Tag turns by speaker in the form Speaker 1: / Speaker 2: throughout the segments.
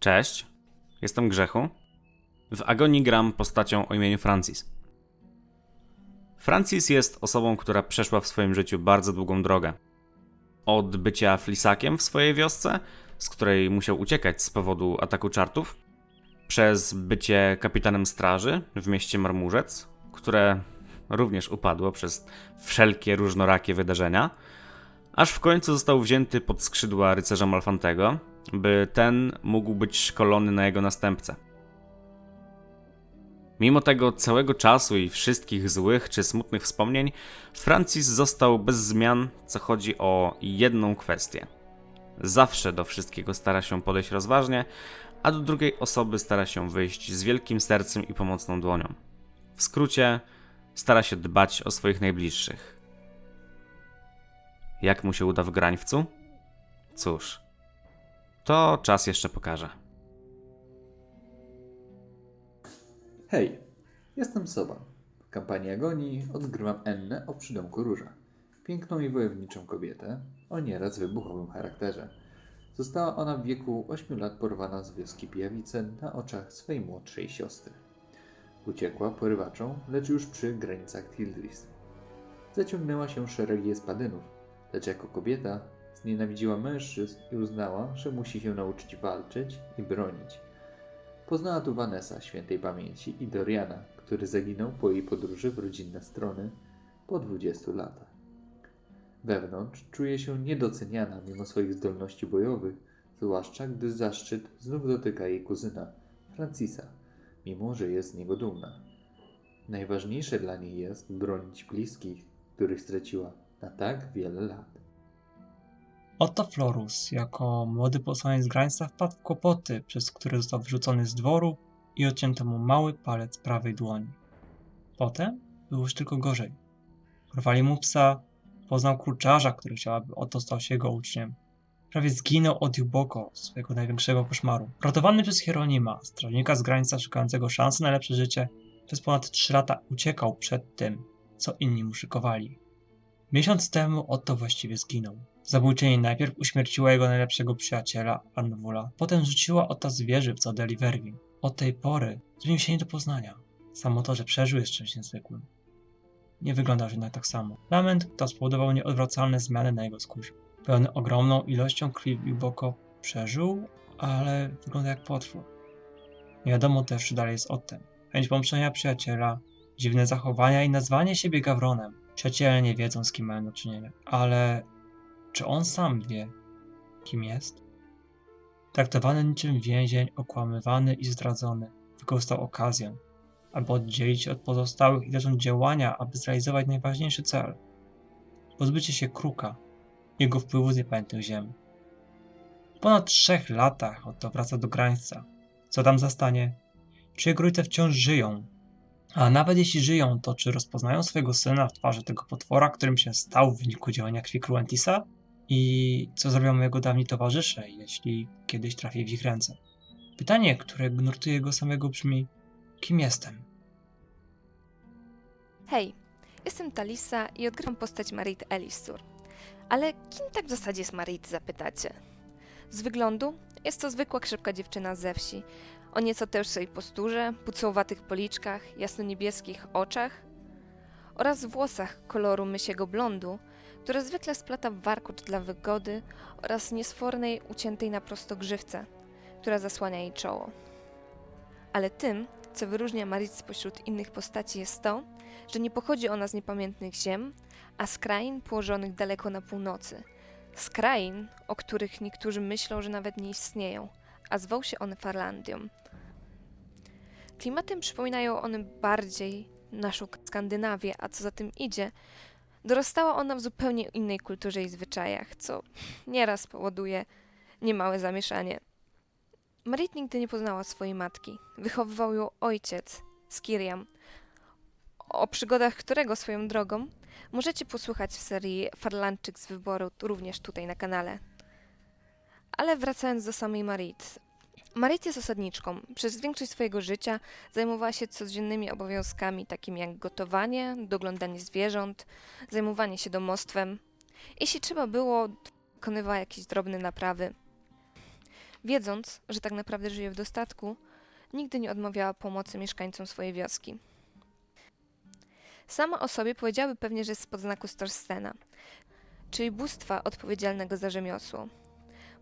Speaker 1: Cześć, jestem Grzechu. W Agonii gram postacią o imieniu Francis. Francis jest osobą, która przeszła w swoim życiu bardzo długą drogę. Od bycia flisakiem w swojej wiosce, z której musiał uciekać z powodu ataku czartów, przez bycie kapitanem straży w mieście Marmurzec, które również upadło przez wszelkie różnorakie wydarzenia, aż w końcu został wzięty pod skrzydła rycerza Malfantego, by ten mógł być szkolony na jego następcę. Mimo tego całego czasu i wszystkich złych czy smutnych wspomnień, Francis został bez zmian, co chodzi o jedną kwestię. Zawsze do wszystkiego stara się podejść rozważnie, a do drugiej osoby stara się wyjść z wielkim sercem i pomocną dłonią. W skrócie, stara się dbać o swoich najbliższych. Jak mu się uda w grańwcu? Cóż, to czas jeszcze pokaże.
Speaker 2: Hej, jestem Soba. W kampanii Agonii odgrywam Ennę o przydomku Róża. Piękną i wojowniczą kobietę o nieraz wybuchowym charakterze. Została ona w wieku 8 lat porwana z wioski Pijawice na oczach swej młodszej siostry. Uciekła porywaczą, lecz już przy granicach Tildris. Zaciągnęła się szeregi espadynów, lecz jako kobieta znienawidziła mężczyzn i uznała, że musi się nauczyć walczyć i bronić. Poznała tu Vanessa świętej pamięci i Doriana, który zaginął po jej podróży w rodzinne strony po 20 latach. Wewnątrz czuje się niedoceniana mimo swoich zdolności bojowych, zwłaszcza gdy zaszczyt znów dotyka jej kuzyna, Francisa, mimo że jest z niego dumna. Najważniejsze dla niej jest bronić bliskich, których straciła na tak wiele lat.
Speaker 3: Otto Florus, jako młody posłaniec Grańca, wpadł w kłopoty, przez które został wyrzucony z dworu i odcięto mu mały palec prawej dłoni. Potem było już tylko gorzej. Porwali mu psa, poznał kurczarza, który chciał, aby Otto stał się jego uczniem. Prawie zginął od Juboko, swojego największego koszmaru. Ratowany przez Hieronima, strażnika z Grańca szukającego szansy na lepsze życie, przez ponad trzy lata uciekał przed tym, co inni mu szykowali. Miesiąc temu Otto właściwie zginął. Zabójczyni najpierw uśmierciła jego najlepszego przyjaciela, Arnwula, potem rzuciła Otta z wieży w Zadeli Werwin. Od tej pory zmienił się nie do poznania. Samo to, że przeżył jest czymś niezwykłym. Nie wyglądał jednak tak samo. Lament to spowodował nieodwracalne zmiany na jego skórze. Pełny ogromną ilością krwi głęboko przeżył, ale wygląda jak potwór. Nie wiadomo też, czy dalej jest Ottem. Chęć pomszczenia przyjaciela, dziwne zachowania i nazwanie siebie Gawronem. Przyjaciele nie wiedzą, z kim mają do czynienia. Ale czy on sam wie, kim jest? Traktowany niczym więzień, okłamywany i zdradzony, wykorzystał okazję, aby oddzielić się od pozostałych i zacząć działania, aby zrealizować najważniejszy cel pozbycie się kruka, jego wpływu z niepamiętnych ziem. Po ponad trzech latach oto wraca do Grańca. Co tam zastanie? Czy jego rodzice wciąż żyją? A nawet jeśli żyją, to czy rozpoznają swojego syna w twarzy tego potwora, którym się stał w wyniku działania kwikru Antisa? I co zrobią jego dawni towarzysze, jeśli kiedyś trafi w ich ręce? Pytanie, które nurtuje jego samego brzmi: kim jestem?
Speaker 4: Hej, jestem Talisa i odgrywam postać Marit Elisur. Ale kim tak w zasadzie jest Marit, zapytacie? Z wyglądu jest to zwykła krzepka dziewczyna ze wsi, o nieco tęższej posturze, pucołowatych policzkach, jasno-niebieskich oczach oraz włosach koloru mysiego blondu, które zwykle splata w warkocz dla wygody oraz niesfornej, uciętej na prosto grzywce, która zasłania jej czoło. Ale tym, co wyróżnia Marit spośród innych postaci jest to, że nie pochodzi ona z niepamiętnych ziem, a z krain położonych daleko na północy. Z krain, o których niektórzy myślą, że nawet nie istnieją, a zwał się one Farlandią. Klimatem przypominają one bardziej naszą Skandynawię, a co za tym idzie, dorastała ona w zupełnie innej kulturze i zwyczajach, co nieraz powoduje niemałe zamieszanie. Marit nigdy nie poznała swojej matki. Wychowywał ją ojciec, Skiriam, o przygodach którego swoją drogą możecie posłuchać w serii Farlanczyk z wyboru, również tutaj na kanale. Ale wracając do samej Marit. Marit jest osadniczką. Przez większość swojego życia zajmowała się codziennymi obowiązkami, takimi jak gotowanie, doglądanie zwierząt, zajmowanie się domostwem. Jeśli trzeba było, wykonywała jakieś drobne naprawy. wiedząc, że tak naprawdę żyje w dostatku, nigdy nie odmawiała pomocy mieszkańcom swojej wioski. Sama o sobie powiedziałaby pewnie, że jest spod znaku Storstena, czyli bóstwa odpowiedzialnego za rzemiosło.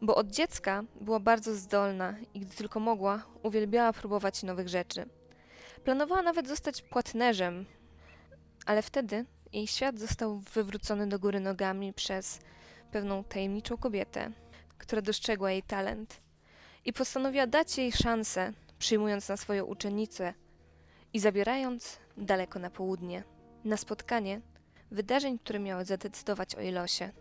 Speaker 4: Bo od dziecka była bardzo zdolna i gdy tylko mogła, uwielbiała próbować nowych rzeczy. Planowała nawet zostać płatnerzem, ale wtedy jej świat został wywrócony do góry nogami przez pewną tajemniczą kobietę, która dostrzegła jej talent i postanowiła dać jej szansę, przyjmując na swoją uczennicę i zabierając daleko na południe, na spotkanie wydarzeń, które miały zadecydować o jej losie.